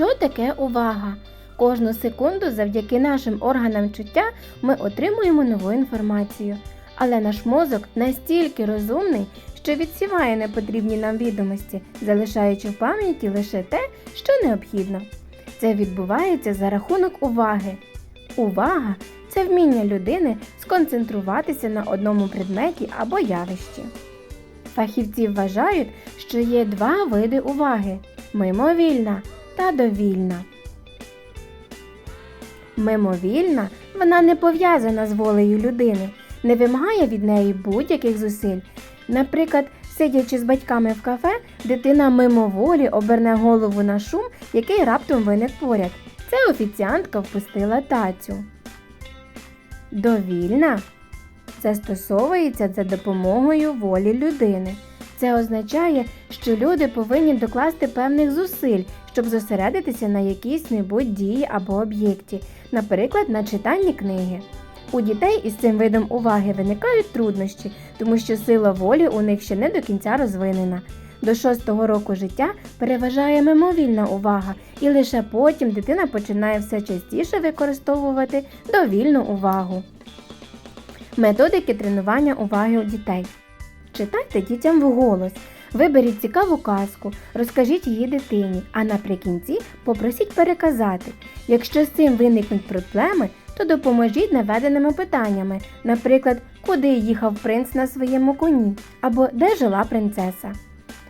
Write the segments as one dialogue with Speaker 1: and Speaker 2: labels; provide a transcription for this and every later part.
Speaker 1: Що таке увага? Кожну секунду завдяки нашим органам чуття ми отримуємо нову інформацію. Але наш мозок настільки розумний, що відсіває непотрібні нам відомості, залишаючи в пам'яті лише те, що необхідно. Це відбувається за рахунок уваги. Увага це вміння людини сконцентруватися на одному предметі або явищі. Фахівці вважають, що є два види уваги мимовільна та довільна. Мимовільна вона не пов'язана з волею людини, не вимагає від неї будь-яких зусиль. Наприклад, сидячи з батьками в кафе, дитина мимоволі оберне голову на шум, який раптом виник поряд. Це офіціантка впустила тацю. Довільна застосовується за допомогою волі людини. Це означає, що люди повинні докласти певних зусиль, щоб зосередитися на якійсь небудь дії або об'єкті, наприклад, на читанні книги. У дітей із цим видом уваги виникають труднощі, тому що сила волі у них ще не до кінця розвинена. До шостого року життя переважає мимовільна увага, і лише потім дитина починає все частіше використовувати довільну увагу. Методики тренування уваги у дітей. Читайте дітям вголос. Виберіть цікаву казку, розкажіть її дитині, а наприкінці попросіть переказати. Якщо з цим виникнуть проблеми, то допоможіть наведеними питаннями, наприклад, куди їхав принц на своєму коні або де жила принцеса.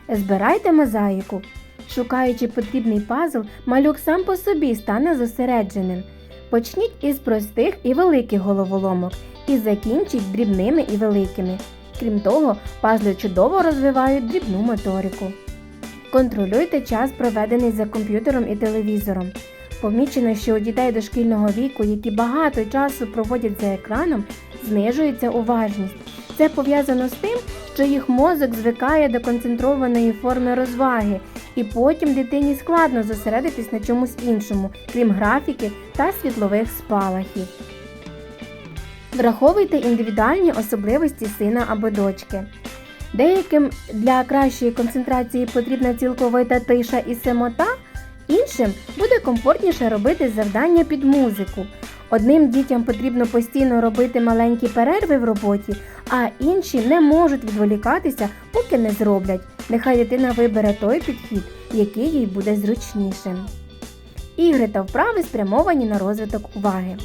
Speaker 1: Збирайте мозаїку. Шукаючи потрібний пазл, малюк сам по собі стане зосередженим. Почніть із простих і великих головоломок і закінчіть дрібними і великими. Крім того, пазли чудово розвивають дрібну моторику. Контролюйте час, проведений за комп'ютером і телевізором. Помічено, що у дітей дошкільного віку, які багато часу проводять за екраном, знижується уважність. Це пов'язано з тим, що їх мозок звикає до концентрованої форми розваги, і потім дитині складно зосередитись на чомусь іншому, крім графіки та світлових спалахів. Враховуйте індивідуальні особливості сина або дочки. Деяким для кращої концентрації потрібна цілковита тиша і самота, іншим буде комфортніше робити завдання під музику. Одним дітям потрібно постійно робити маленькі перерви в роботі, а інші не можуть відволікатися, поки не зроблять. Нехай дитина вибере той підхід, який їй буде зручнішим. Ігри та вправи спрямовані на розвиток уваги.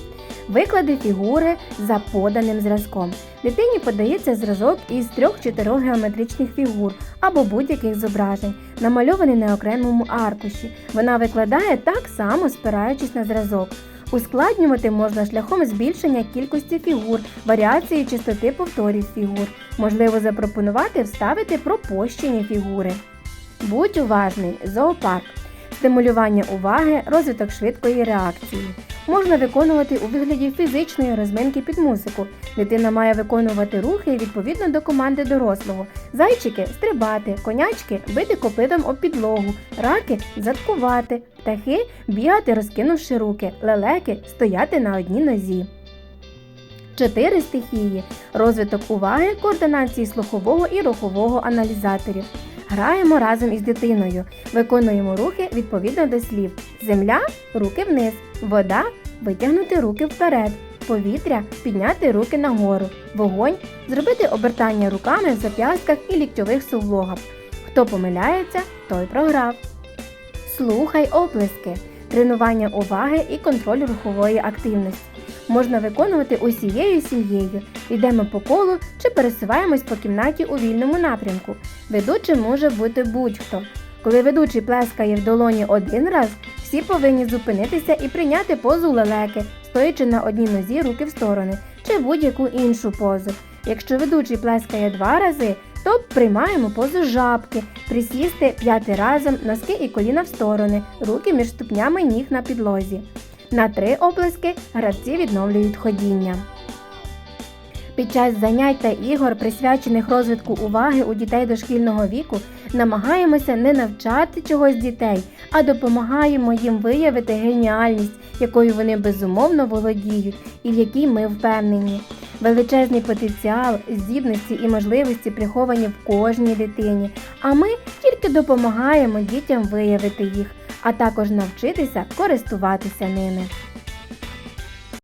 Speaker 1: Виклади фігури за поданим зразком. Дитині подається зразок із трьох-чотирьох геометричних фігур або будь-яких зображень, намальований на окремому аркуші. Вона викладає так само, спираючись на зразок. Ускладнювати можна шляхом збільшення кількості фігур, варіації частоти повторів фігур. Можливо запропонувати вставити пропощені фігури. Будь уважний, зоопарк. Стимулювання уваги, розвиток швидкої реакції. Можна виконувати у вигляді фізичної розминки під музику. Дитина має виконувати рухи відповідно до команди дорослого. Зайчики стрибати, конячки бити копитом об підлогу, раки заткувати, птахи бігати, розкинувши руки, лелеки стояти на одній нозі. Чотири стихії. Розвиток уваги, координації слухового і рухового аналізаторів. Граємо разом із дитиною, виконуємо рухи відповідно до слів. Земля руки вниз, вода витягнути руки вперед, повітря підняти руки нагору, вогонь зробити обертання руками в зап'ястках і ліктьових суглогах. Хто помиляється, той програв. Слухай оплески, тренування уваги і контроль рухової активності. Можна виконувати усією сім'єю. Йдемо по колу чи пересуваємось по кімнаті у вільному напрямку. Ведучим може бути будь-хто. Коли ведучий плескає в долоні один раз, всі повинні зупинитися і прийняти позу лелеки, стоячи на одній нозі руки в сторони, чи будь-яку іншу позу. Якщо ведучий плескає два рази, то приймаємо позу жабки, присісти п'яти разом, носки і коліна в сторони, руки між ступнями ніг на підлозі. На три оплески гравці відновлюють ходіння. Під час занять та ігор, присвячених розвитку уваги у дітей дошкільного віку, намагаємося не навчати чогось дітей, а допомагаємо їм виявити геніальність, якою вони безумовно володіють і в якій ми впевнені. Величезний потенціал, здібності і можливості приховані в кожній дитині, а ми тільки допомагаємо дітям виявити їх. А також навчитися користуватися ними.